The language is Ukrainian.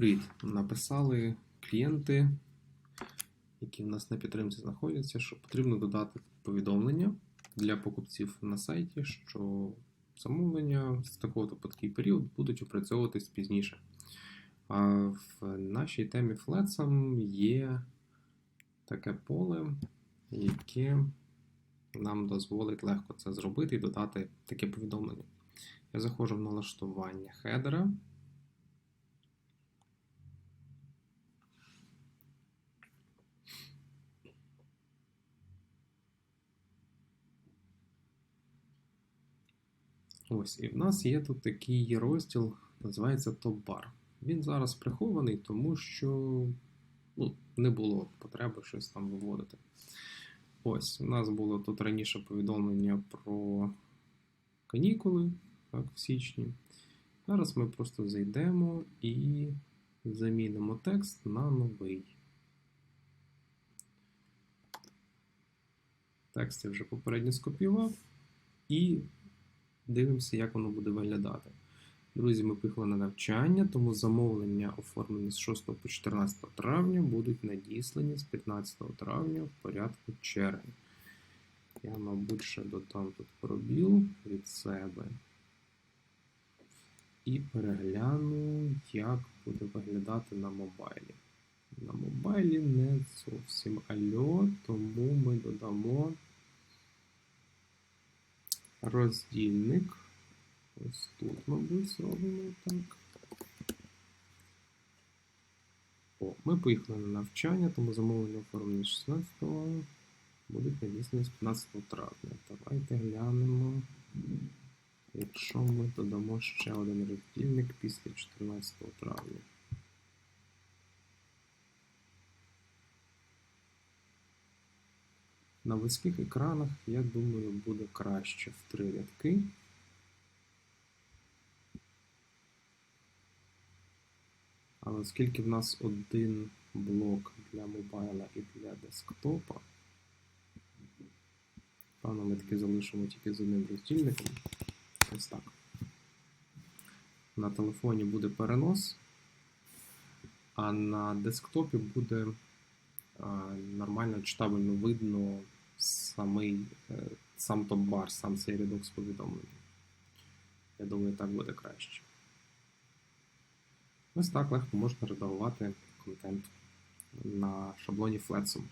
Привіт! Написали клієнти, які в нас на підтримці знаходяться, що потрібно додати повідомлення для покупців на сайті, що замовлення з такого-то по такий період будуть опрацьовуватись пізніше. А в нашій темі Fletsam є таке поле, яке нам дозволить легко це зробити і додати таке повідомлення. Я заходжу в налаштування хедера. Ось, і в нас є тут такий розділ, називається топ-бар. Він зараз прихований, тому що ну, не було потреби щось там виводити. Ось, у нас було тут раніше повідомлення про канікули так, в січні. Зараз ми просто зайдемо і замінимо текст на новий. Текст я вже попередньо скопіював і дивимося, як воно буде виглядати. Друзі, ми поїхали на навчання, тому замовлення, оформлені з 6 по 14 травня, будуть надіслані з 15 травня в порядку черги. Я, мабуть, ще додам тут пробіл від себе. І перегляну, як буде виглядати на мобайлі. На мобайлі не зовсім альо, тому ми додамо роздільник. Ось тут, мабуть, зробимо так. О, ми поїхали на навчання, тому замовлення оформлені 16-го, будуть надіслані з 15 травня. Давайте глянемо, якщо ми додамо ще один роздільник після 14 травня. На вузьких екранах, я думаю, буде краще в три рядки. Але оскільки в нас один блок для мобайла і для десктопа, певно, ми таки залишимо тільки з одним роздільником. Ось так. На телефоні буде перенос, а на десктопі буде а, нормально читабельно видно самий, е, сам топ-бар, сам цей рядок з повідомленням. Я думаю, так буде краще. Ось так легко можна редагувати контент на шаблоні Fletsum.